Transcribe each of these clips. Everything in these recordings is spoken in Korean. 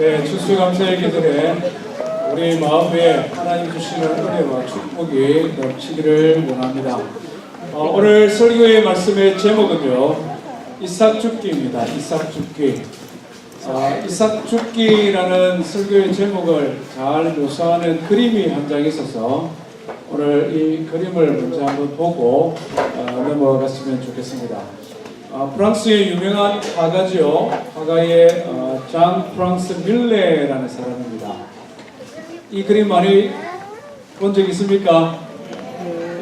예, 추수감사의 기절에 우리 마음에 하나님 주시는 은혜와 축복이 넘치기를 원합니다. 어, 오늘 설교의 말씀의 제목은요, 이삭 죽기입니다. 이삭 죽기. 아, 이삭 죽기라는 설교의 제목을 잘 묘사하는 그림이 한 장 있어서 오늘 이 그림을 먼저 한번 보고 어, 넘어갔으면 좋겠습니다. 아, 프랑스의 유명한 화가죠. 화가의 어, 장 프랑스 밀레라는 사람입니다. 이 그림 많이 본 적 있습니까?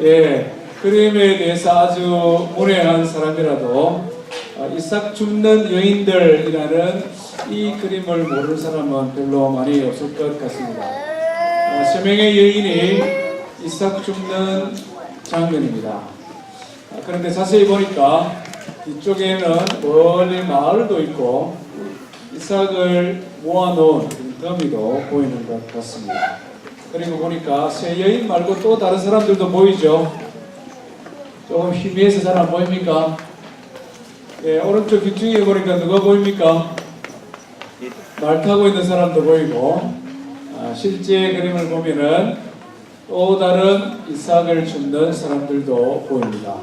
예, 그림에 대해서 아주 문외한 사람이라도 아, 이삭 줍는 여인들이라는 이 그림을 모르는 사람은 별로 많이 없을 것 같습니다. 아, 세 명의 여인이 이삭 줍는 장면입니다. 아, 그런데 자세히 보니까 이쪽에는 멀리 마을도 있고 이삭을 모아놓은 더미도 보이는 것 같습니다. 그리고 보니까 세 여인 말고 또 다른 사람들도 보이죠. 조금 희미해서 잘 안 보입니까? 예, 오른쪽 뒤쪽에 보니까 누가 보입니까? 말 타고 있는 사람도 보이고 아, 실제 그림을 보면은 또 다른 이삭을 줍는 사람들도 보입니다.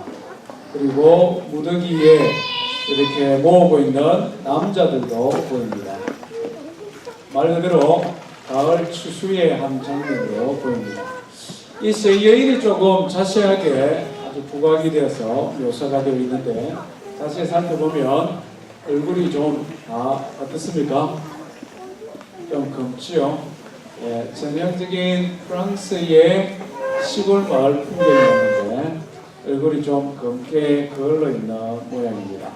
그리고 무더기 위에 이렇게 모으고 있는 남자들도 보입니다. 말 그대로 가을 추수의 한 장면으로 보입니다. 이 세 여인이 조금 자세하게 아주 부각이 되어서 묘사가 되어 있는데 자세히 살펴보면 얼굴이 좀다 어떻습니까? 좀 검지요. 예, 전형적인 프랑스의 시골 마을 풍경이었는데 얼굴이 좀 검게 그을러 있는 모양입니다.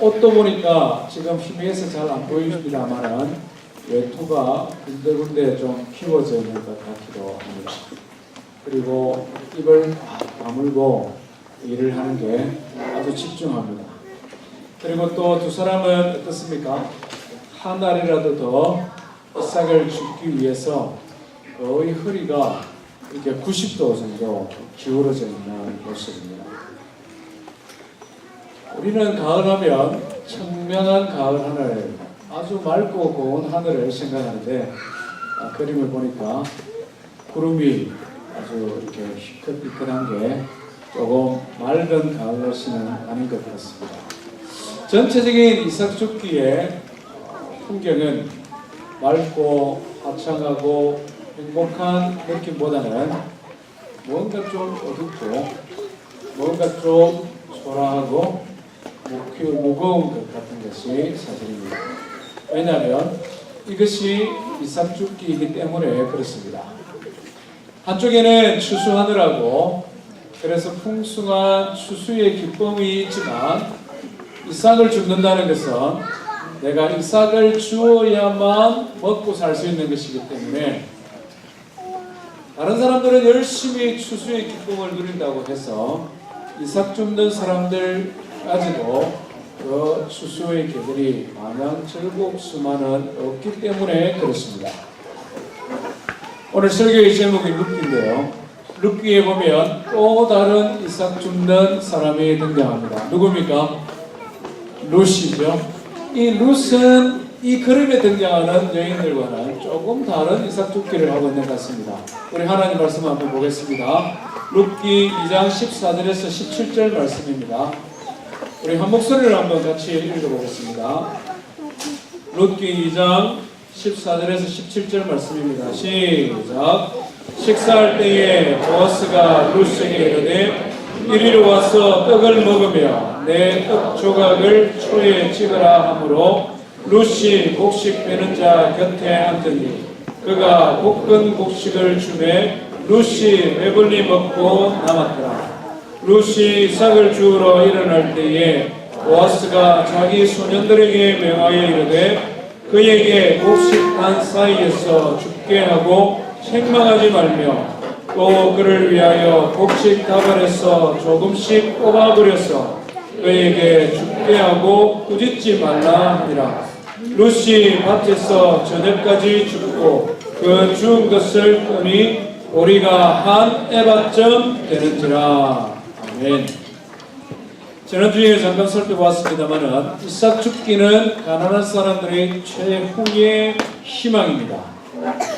옷도 보니까 지금 희미해서 잘 안 보입니다만은 외투가 군데군데 좀 키워져 있는 것 같기도 합니다. 그리고 입을 다물고 일을 하는 게 아주 집중합니다. 그리고 또 두 사람은 어떻습니까? 한 알이라도 더 이삭을 죽기 위해서 거의 허리가 이렇게 90도 정도 기울어져 있는 모습입니다. 우리는 가을하면 청명한 가을 하늘, 아주 맑고 고운 하늘을 생각하는데 아, 그림을 보니까 구름이 아주 이렇게 희끗희끗한 게 조금 맑은 가을 날씨는 아닌 것 같습니다. 전체적인 이삭 죽기의 풍경은 맑고 화창하고 행복한 느낌보다는 뭔가 좀 어둡고 뭔가 좀 초라하고 무- 무거운 것 같은 것이 사실입니다. 왜냐하면 이것이 이삭 죽기이기 때문에 그렇습니다. 한쪽에는 추수하느라고 그래서 풍성한 추수의 기쁨이 있지만 이삭을 죽는다는 것은 내가 이삭을 주어야만 먹고 살 수 있는 것이기 때문에 다른 사람들은 열심히 추수의 기쁨을 누린다고 해서 이삭 줍는 사람들까지도 그 추수의 계절이 마냥 즐겁 수만은 없기 때문에 그렇습니다. 오늘 설교의 제목이 룻기인데요. 룻기에 보면 또 다른 이삭 줍는 사람이 등장합니다. 누굽니까? 룻이죠. 이 룻은 이 그림에 등장하는 여인들과는 조금 다른 이삭 죽기를 하고 있는 것 같습니다. 우리 하나님 말씀 한번 보겠습니다. 룻기 2장 14절에서 17절 말씀입니다. 우리 한 목소리를 한번 같이 읽어보겠습니다. 룻기 2장 14절에서 17절 말씀입니다. 시작. 식사할 때에 보아스가 룻에게 이르되 이리로 와서 떡을 먹으며 내 떡 조각을 초에 찍으라 하므로 룻이 곡식 빼는 자 곁에 앉으니 그가 볶은 곡식을 주매 룻이 배불리 먹고 남았더라. 룻이 싹을 주우러 일어날 때에 보아스가 자기 소년들에게 명하여 이르되 그에게 곡식 단 사이에서 죽게 하고 책망하지 말며 또 그를 위하여 곡식 다발에서 조금씩 뽑아버려서 그에게 죽게 하고 꾸짖지 말라 하니라. 룻이 밭에서 저녁까지 죽고 그 죽은 것을 끄니 우리가 한 에바쯤 되는지라. 아멘. 지난주에 잠깐 살펴봤습니다만은 이삭 죽기는 가난한 사람들의 최후의 희망입니다.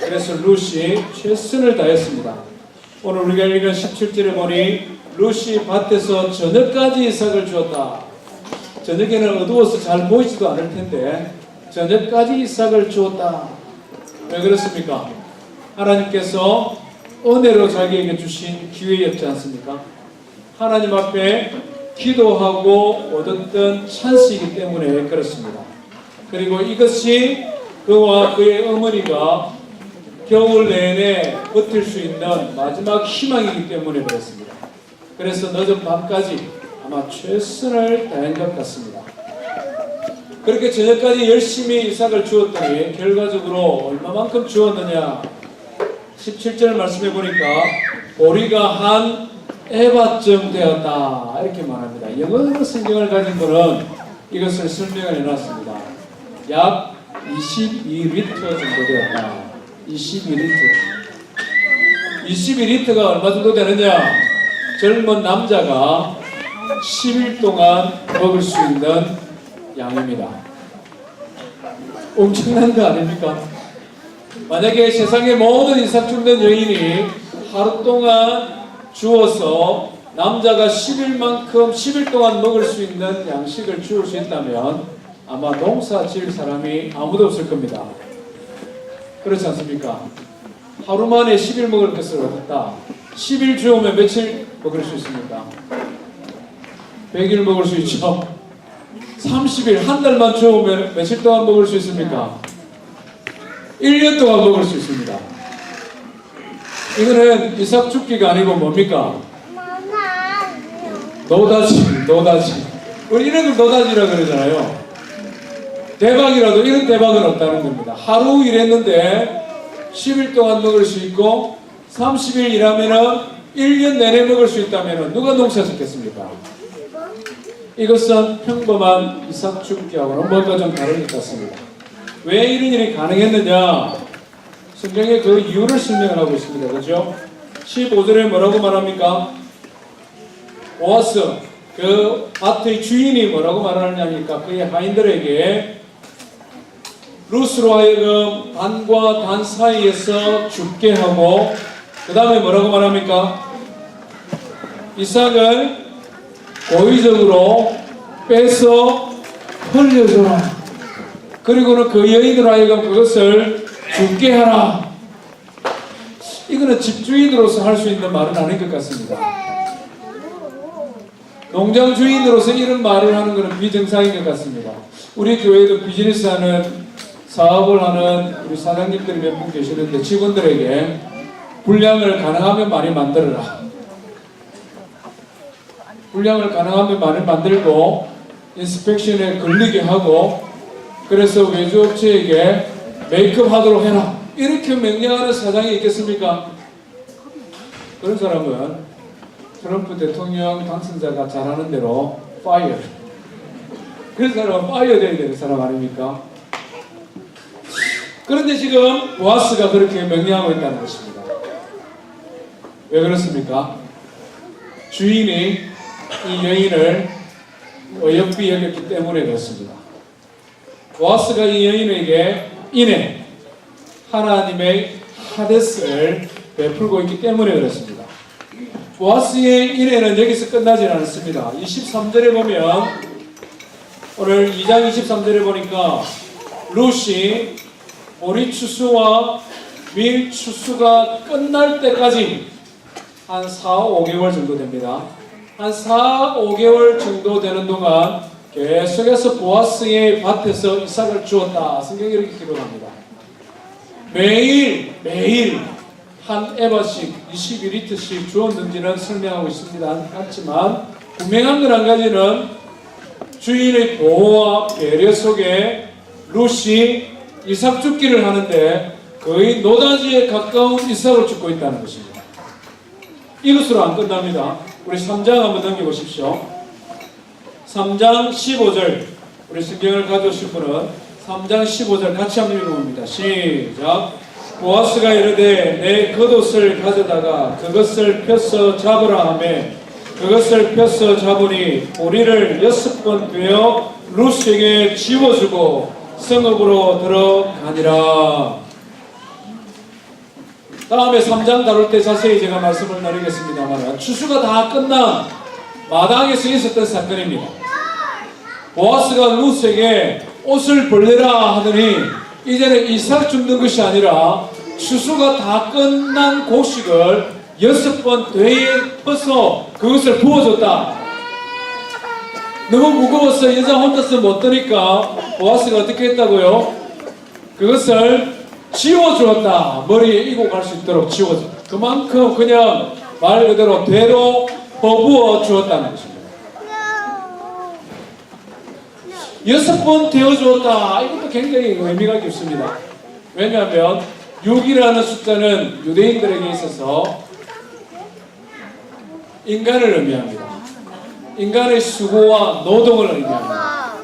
그래서 루시 최선을 다했습니다. 오늘 우리가 읽은 17절에 보니 루시 밭에서 저녁까지 이삭을 주었다. 저녁에는 어두워서 잘 보이지도 않을 텐데 저녁까지 이삭을 주었다. 왜 그렇습니까? 하나님께서 은혜로 자기에게 주신 기회였지 않습니까? 하나님 앞에 기도하고 얻었던 찬스이기 때문에 그렇습니다. 그리고 이것이 그와 그의 어머니가 겨울 내내 버틸 수 있는 마지막 희망이기 때문에 그렇습니다. 그래서 늦은 밤까지 아마 최선을 다한 것 같습니다. 그렇게 저녁까지 열심히 이삭을 주었더니 결과적으로 얼마만큼 주었느냐 17절 말씀해 보니까 보리가 한 에바쯤 되었다 이렇게 말합니다. 영어 성경을 가진 분은 이것을 설명을 해놨습니다. 약 22리터 정도 되었다. 22리터. 22리터가 얼마 정도 되느냐? 젊은 남자가 10일 동안 먹을 수 있는 양입니다. 엄청난 거 아닙니까? 만약에 세상의 모든 죽는 여인이 하루 동안 주어서 남자가 10일만큼 10일 동안 먹을 수 있는 양식을 주울 수 있다면 아마 농사 지을 사람이 아무도 없을 겁니다. 그렇지 않습니까? 하루 만에 10일 먹을 것을 얻었다. 10일 주우면 며칠 먹을 수 있습니까? 100일 먹을 수 있죠. 30일, 한 달만 주우면 며칠 동안 먹을 수 있습니까? 1년 동안 먹을 수 있습니다. 이거는 이삭 죽기가 아니고 뭡니까? 노다지, 노다지. 우리 이런 걸 노다지라 그러잖아요. 대박이라도 이런 대박은 없다는 겁니다. 하루 일했는데 10일 동안 먹을 수 있고 30일 일하면은 1년 내내 먹을 수 있다면 누가 농사 짓겠습니까? 이것은 평범한 이삭 죽기하고는 뭔가 좀 다른 것 같습니다. 왜 이런 일이 가능했느냐? 성경에 그 이유를 설명을 하고 있습니다. 그죠? 15절에 뭐라고 말합니까? 보아스, 그 밭의 주인이 뭐라고 말하느냐니까 그의 하인들에게 루스로 하여금 단과 단 사이에서 죽게 하고 그 다음에 뭐라고 말합니까? 이삭을 고의적으로 빼서 흘려줘라. 그리고는 그 여인으로 하여금 그것을 죽게 하라. 이거는 집주인으로서 할 수 있는 말은 아닌 것 같습니다. 농장 주인으로서 이런 말을 하는 것은 비정상인 것 같습니다. 우리 교회도 비즈니스 하는 사업을 하는 우리 사장님들이 몇 분 계시는데 직원들에게 분량을 가능하면 많이 만들어라. 분량을 가능하면 많이 만들고 인스펙션에 걸리게 하고 그래서 외주업체에게 메이크업 하도록 해라. 이렇게 명령하는 사장이 있겠습니까? 그런 사람은 트럼프 대통령 당선자가 잘하는 대로 파이어. 그런 사람은 파이어 돼야 되는 사람 아닙니까? 그런데 지금 보아스가 그렇게 명령하고 있다는 것입니다. 왜 그렇습니까? 주인이 이 여인을 어여삐 여겼기 때문에 그렇습니다. 보아스가 이 여인에게 인해 하나님의 하데스를 베풀고 있기 때문에 그렇습니다. 보아스의 인해는 여기서 끝나지 않습니다. 23절에 보면 오늘 2장 23절에 보니까 루시 보리 추수와 밀 추수가 끝날 때까지 한 4, 5개월 정도 됩니다. 한 4, 5개월 정도 되는 동안 계속해서 보아스의 밭에서 이삭을 주었다. 성경이 이렇게 기록합니다. 매일 매일 한 에바씩 21리터씩 주었는지는 설명하고 있습니다. 같지만 분명한 건 한 가지는 주인의 보호와 배려 속에 루시 이삭 죽기를 하는데 거의 노다지에 가까운 이삭을 죽고 있다는 것입니다. 이것으로 안 끝납니다. 우리 3장 한번 넘겨보십시오. 3장 15절 우리 성경을 가져오실 분은 3장 15절 같이 한번 읽어봅니다. 시작 보아스가 이르되 내 겉옷을 가져다가 그것을 펴서 잡으라 하며 그것을 펴서 잡으니 보리를 여섯 번 되어 루스에게 지워주고 성읍으로 들어가니라. 다음에 3장 다룰 때 자세히 제가 말씀을 나누겠습니다만 추수가 다 끝난 마당에서 있었던 사건입니다. 보아스가 루스에게 옷을 벌레라 하더니 이제는 이삭 줍는 것이 아니라 추수가 다 끝난 곡식을 여섯 번 되에 퍼서 그것을 부어줬다. 너무 무거워서 여자 혼자서 못 드니까 보아스가 어떻게 했다고요? 그것을 지워주었다. 머리에 이고 갈 수 있도록 지워줘. 그만큼 그냥 말 그대로 되로 퍼부어 주었다는 것입니다. 여섯 번 되어 주었다. 이것도 굉장히 의미가 깊습니다. 왜냐하면 6이라는 숫자는 유대인들에게 있어서 인간을 의미합니다. 인간의 수고와 노동을 의미합니다.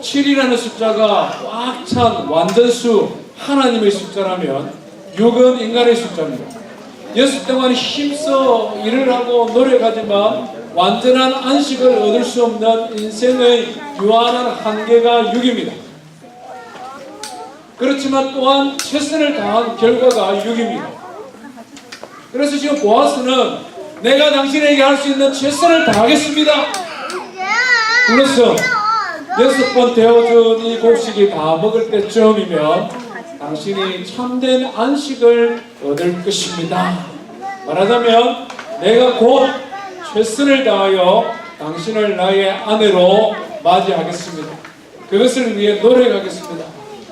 7이라는 숫자가 꽉 찬 완전수 하나님의 숫자라면 6은 인간의 숫자입니다. 여섯 동안 힘써 일을 하고 노력하지만 완전한 안식을 얻을 수 없는 인생의 유한한 한계가 6입니다. 그렇지만 또한 최선을 다한 결과가 6입니다. 그래서 지금 보아스는 내가 당신에게 할 수 있는 최선을 다하겠습니다. 그래서 여섯 번 데워준 이 곡식이 다 먹을 때쯤이면 당신이 참된 안식을 얻을 것입니다. 말하자면 내가 곧 최선을 다하여 당신을 나의 아내로 맞이하겠습니다. 그것을 위해 노력하겠습니다.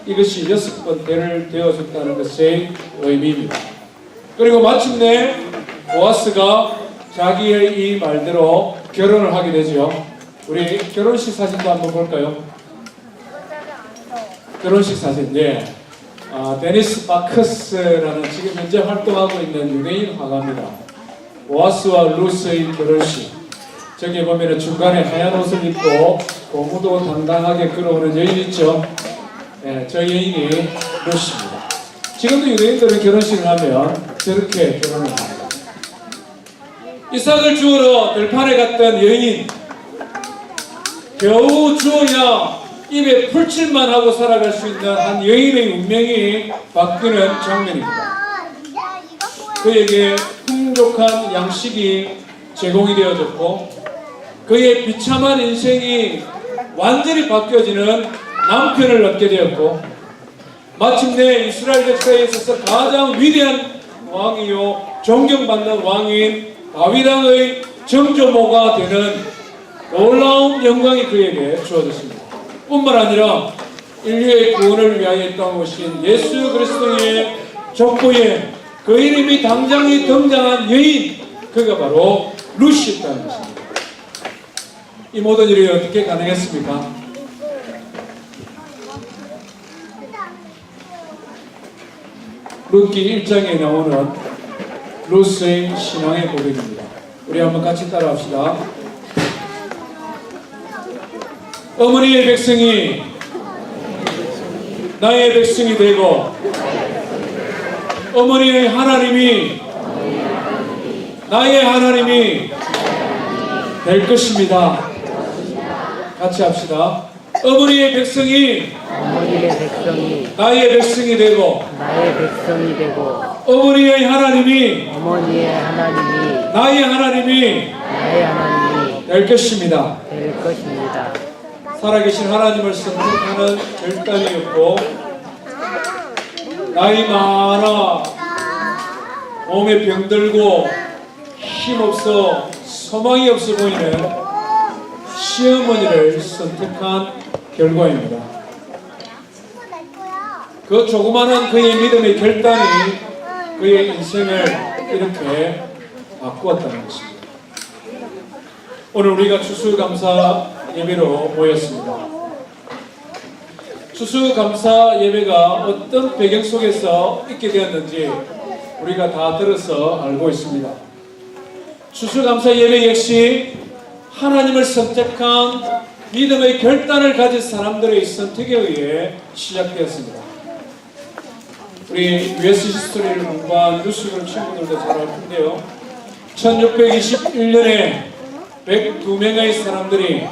이것이 여섯 번 대를 되어줬다는 것의 의미입니다. 그리고 마침내 보아스가 자기의 이 말대로 결혼을 하게 되죠. 우리 결혼식 사진도 한번 볼까요? 결혼식 사진, 네. 아, 데니스 바크스라는 지금 현재 활동하고 있는 유대인 화가입니다. 보아스와 루스의 결혼식. 저기 보면은 중간에 하얀 옷을 입고 고무도 당당하게 걸어오는 여인 있죠? 네, 저 여인이 루스입니다. 지금도 유대인들은 결혼식을 하면 저렇게 결혼을 합니다. 이삭을 주우러 들판에 갔던 여인 겨우 주어야 입에 풀칠만 하고 살아갈 수 있는 한 여인의 운명이 바뀌는 장면입니다. 그에게 풍족한 양식이 제공이 되어졌고 그의 비참한 인생이 완전히 바뀌어지는 남편을 얻게 되었고 마침내 이스라엘 역사에 있어서 가장 위대한 왕이요 존경받는 왕인 다윗왕의 정조모가 되는 놀라운 영광이 그에게 주어졌습니다. 뿐만 아니라 인류의 구원을 위하여 땅 오신 예수 그리스도의 족보에 그 이름이 당장에 등장한 여인 그가 바로 루시였다는 것입니다. 이 모든 일이 어떻게 가능했습니까? 룻기 1장에 나오는 루스의 신앙의 고백입니다. 우리 한번 같이 따라합시다. 어머니의 백성이 나의 백성이 되고 어머니의 하나님이 나의 하나님이 될 것입니다. 같이 합시다. 어머니의 백성이 나의 백성이 되고 나의 백성이 되고 어머니의 하나님이 어머니의 하나님이 나의 하나님이 나의 하나님이 될 것입니다. 될 것입니다. 살아계신 하나님을 선택하는 결단이었고 나이 많아 몸에 병들고 힘없어 소망이 없어 보이는 시어머니를 선택한 결과입니다. 그 조그마한 그의 믿음의 결단이 그의 인생을 이렇게 바꾸었다는 것입니다. 오늘 우리가 추수감사 예배로 모였습니다. 추수감사 예배가 어떤 배경 속에서 있게 되었는지 우리가 다 들어서 알고 있습니다. 추수감사 예배 역시 하나님을 선택한 믿음의 결단을 가진 사람들의 선택에 의해 시작되었습니다. 우리 US 히스토리를 공부한 뉴스를 친구들도 잘 알 텐데요. 1621년에 102명의 사람들이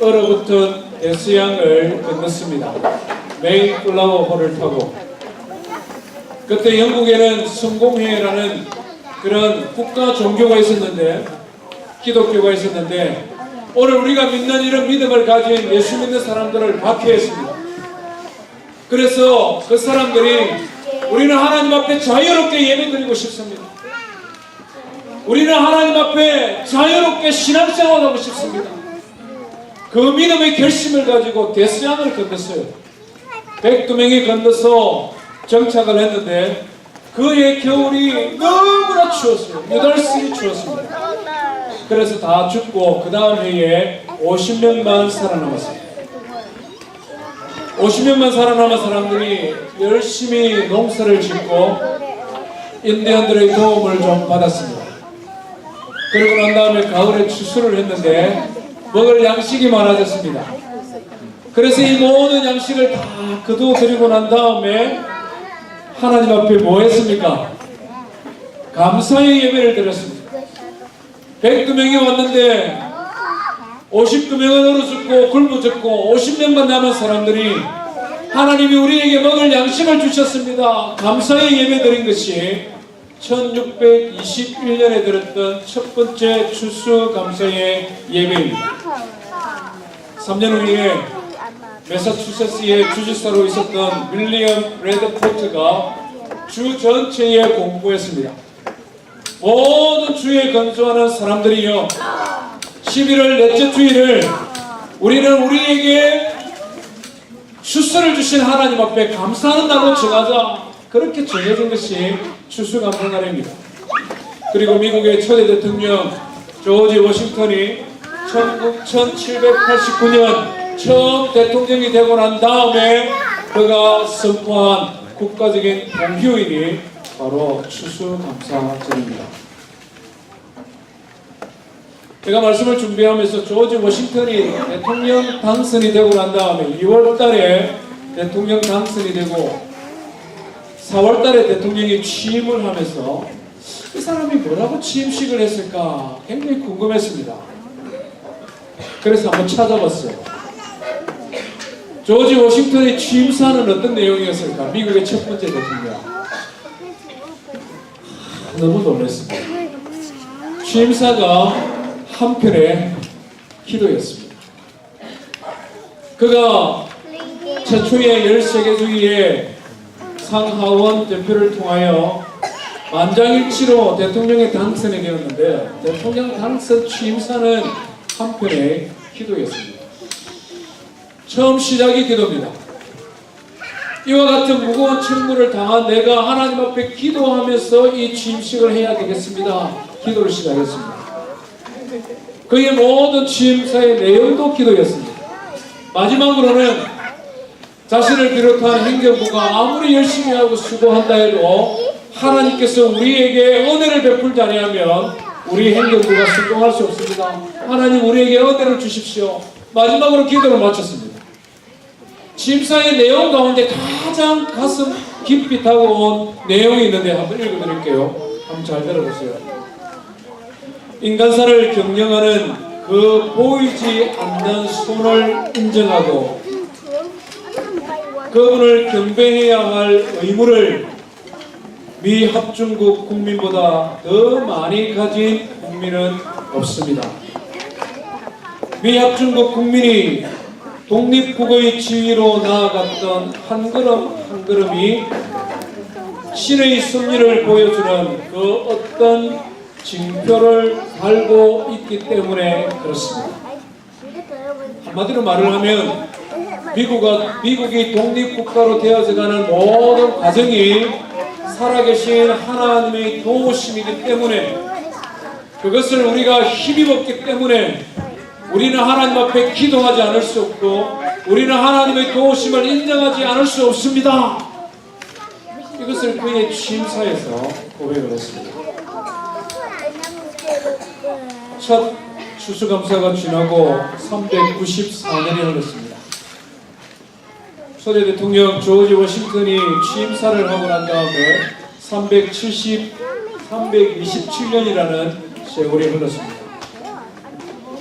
얼어붙은 대서양을 건넜습니다. 메이 플라워 호를 타고 그때 영국에는 성공회라는 그런 국가 종교가 있었는데 기독교가 있었는데 오늘 우리가 믿는 이런 믿음을 가진 예수 믿는 사람들을 박해했습니다. 그래서 그 사람들이 우리는 하나님 앞에 자유롭게 예배 드리고 싶습니다. 우리는 하나님 앞에 자유롭게 신앙생활하고 싶습니다. 그 믿음의 결심을 가지고 데스양을 건넜어요. 102명이 건너서 정착을 했는데 그의 겨울이 너무나 추웠어요. 8시이 추웠습니다. 그래서 다 죽고 그 다음 해에 50명만 살아남았습니다. 50명만 살아남은 사람들이 열심히 농사를 짓고 인디언들의 도움을 좀 받았습니다. 그리고 난 다음에 가을에 추수를 했는데 먹을 양식이 많아졌습니다. 그래서 이 모든 양식을 다 거두어드리고 난 다음에 하나님 앞에 뭐 했습니까? 감사의 예배를 드렸습니다. 102명이 왔는데 59명은 얼어 죽고 굶어 죽고 50명만 남은 사람들이 하나님이 우리에게 먹을 양식을 주셨습니다. 감사의 예배 드린 것이 1621년에 드렸던 첫 번째 추수 감사의 예배입니다. 3년 후에 매사추세츠의 주지사로 있었던 윌리엄 레드포트가 주 전체에 공부했습니다. 모든 주에 건조하는 사람들이요. 11월 넷째 주일을 우리는 우리에게 추수를 주신 하나님 앞에 감사하는 날로 정하자. 그렇게 정해진 것이 추수감사날입니다. 그리고 미국의 초대 대통령 조지 워싱턴이 1789년 처음 대통령이 되고 난 다음에 그가 선포한 국가적인 공휴일이 바로 추수감사절입니다. 제가 말씀을 준비하면서 조지 워싱턴이 대통령 당선이 되고 난 다음에 2월 달에 대통령 당선이 되고 4월 달에 대통령이 취임을 하면서 이 사람이 뭐라고 취임식을 했을까 굉장히 궁금했습니다. 그래서 한번 찾아봤어요. 조지 워싱턴의 취임사는 어떤 내용이었을까? 미국의 첫 번째 대통령. 너무 놀랐습니다. 취임사가 한편의 기도였습니다. 그가 최초의 열세계주의의 상하원 대표를 통하여 만장일치로 대통령에 당선이 되었는데 대통령 당선 취임사는 한편의 기도였습니다. 처음 시작이 기도입니다. 이와 같은 무거운 책무를 당한 내가 하나님 앞에 기도하면서 이 취임식을 해야 되겠습니다. 기도를 시작했습니다. 그의 모든 취임사의 내용도 기도였습니다. 마지막으로는 자신을 비롯한 행정부가 아무리 열심히 하고 수고한다 해도 하나님께서 우리에게 은혜를 베풀지 아니하면 우리 행정부가 성공할 수 없습니다. 하나님 우리에게 은혜를 주십시오. 마지막으로 기도를 마쳤습니다. 심사의 내용 가운데 가장 가슴 깊이 다가온 내용이 있는데 한번 읽어드릴게요. 한번 잘 들어보세요. 인간사를 경영하는 그 보이지 않는 손을 인정하고 그분을 경배해야 할 의무를 미 합중국 국민보다 더 많이 가진 국민은 없습니다. 미 합중국 국민이 독립국의 지위로 나아갔던 한 걸음 한 걸음이 신의 승리를 보여주는 그 어떤 징표를 달고 있기 때문에 그렇습니다. 한마디로 말을 하면 미국가, 미국이 독립국가로 되어져가는 모든 과정이 살아계신 하나님의 도우심이기 때문에 그것을 우리가 힘입었기 때문에 우리는 하나님 앞에 기도하지 않을 수 없고 우리는 하나님의 도우심을 인정하지 않을 수 없습니다. 이것을 그의 취임사에서 고백을 했습니다. 첫 추수감사가 지나고 394년이 흘렀습니다. 소재 대통령 조지 워싱턴이 취임사를 하고 난 다음에 370, 327년이라는 세월이 흘렀습니다.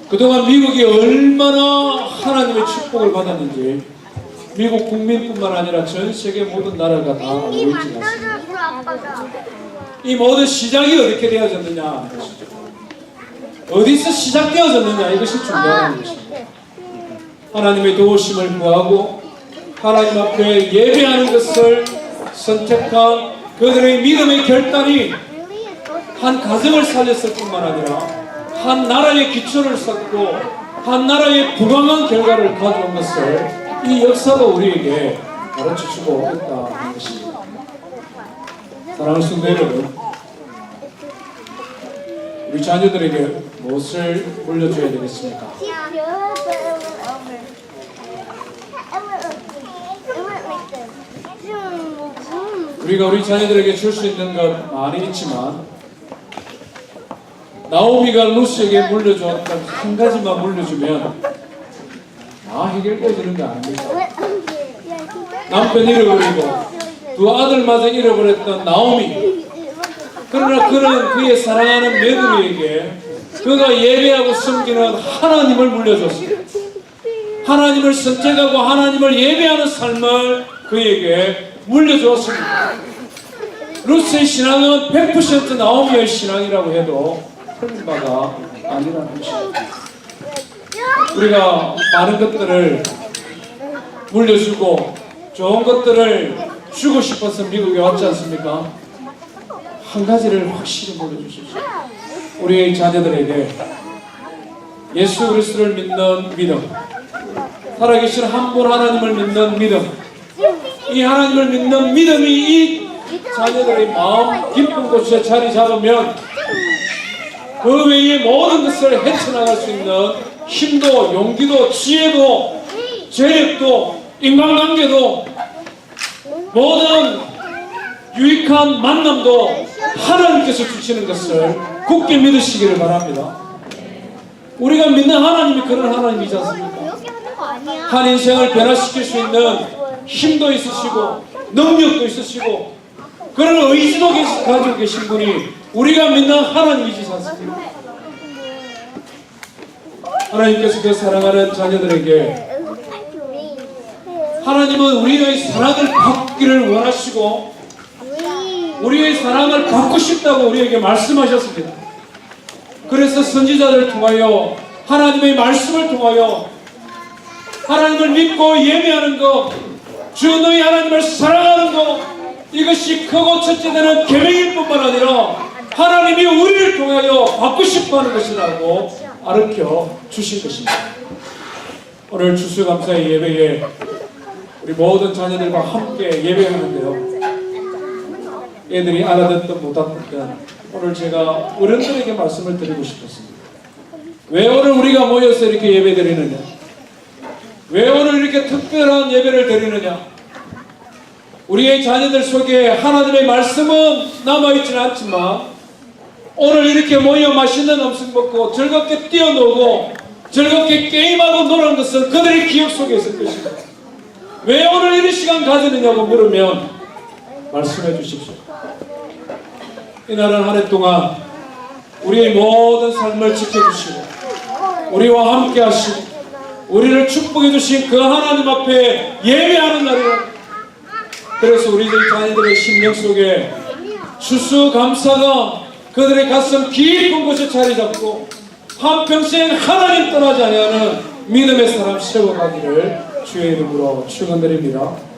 그동안 미국이 얼마나 하나님의 축복을 받았는지, 미국 국민뿐만 아니라 전 세계 모든 나라가 다 알고 있지 아빠가. 이 모든 시작이 어떻게 되어졌느냐 어디서 시작되어졌느냐 이것이 중요한 것입니다. 하나님의 도우심을 구하고 하나님 앞에 예배하는 것을 선택한 그들의 믿음의 결단이 한 가정을 살렸을 뿐만 아니라 한 나라의 기초를 쌓고 한 나라의 부강한 결과를 가져온 것을 이 역사가 우리에게 가르쳐 주고 있다는 것입니다. 사랑하는 성도 여러분, 우리 자녀들에게 무엇을 물려줘야 되겠습니까? 우리가 우리 자녀들에게 줄 수 있는 것 많이 있지만 나오미가 루스에게 물려주었던 한 가지만 물려주면 다 해결되어 지는 거 아닙니까? 남편 잃어버리고 두 아들마저 잃어버렸던 나오미 그러나 그는 그의 사랑하는 메드리에게 그가 예배하고 섬기는 하나님을 물려줬습니다. 하나님을 선택하고 하나님을 예배하는 삶을 그에게 물려주었습니다. 루스의 신앙은 100% 나오미의 신앙이라고 해도 틀린 바가 아니라는 것입니다. 우리가 많은 것들을 물려주고 좋은 것들을 주고 싶어서 미국에 왔지 않습니까? 한 가지를 확실히 물려주십시오. 우리의 자녀들에게 예수 그리스도를 믿는 믿음, 살아계신 한 분 하나님을 믿는 믿음, 이 하나님을 믿는 믿음이 이 자녀들의 마음 깊은 곳에 자리 잡으면 그 외의 모든 것을 헤쳐나갈 수 있는 힘도 용기도 지혜도 재력도 인간관계도 모든 유익한 만남도 하나님께서 주시는 것을 굳게 믿으시기를 바랍니다. 우리가 믿는 하나님이 그런 하나님이지 않습니까? 한 인생을 변화시킬 수 있는 힘도 있으시고 능력도 있으시고 그런 의지도 가지고 계신 분이 우리가 믿는 하나님이지 않습니까? 하나님께서 그 사랑하는 자녀들에게 하나님은 우리의 사랑을 받기를 원하시고 우리의 사랑을 받고 싶다고 우리에게 말씀하셨습니다. 그래서 선지자들을 통하여 하나님의 말씀을 통하여 하나님을 믿고 예배하는 것, 주 너희 하나님을 사랑하는 것, 이것이 크고 첫째 되는 계명일 뿐만 아니라 하나님이 우리를 통하여 받고 싶어 하는 것이라고 가르쳐 주신 것입니다. 오늘 추수감사의 예배에 우리 모든 자녀들과 함께 예배하는데요. 애들이 알아듣든 못 알아듣든 오늘 제가 어른들에게 말씀을 드리고 싶었습니다. 왜 오늘 우리가 모여서 이렇게 예배 드리느냐? 왜 오늘 이렇게 특별한 예배를 드리느냐? 우리의 자녀들 속에 하나님의 말씀은 남아있지는 않지만 오늘 이렇게 모여 맛있는 음식 먹고 즐겁게 뛰어놀고 즐겁게 게임하고 노는 것은 그들의 기억 속에 있을 것입니다. 왜 오늘 이런 시간 가지느냐고 물으면 말씀해 주십시오. 이 날은 한 해 동안 우리의 모든 삶을 지켜주시고 우리와 함께 하시고 우리를 축복해 주신 그 하나님 앞에 예배하는 날이라 그래서 우리들 자녀들의 심령 속에 추수감사가 그들의 가슴 깊은 곳에 자리 잡고 한평생 하나님 떠나지 아니하는 믿음의 사람 세워가기를 주의 이름으로 축원드립니다.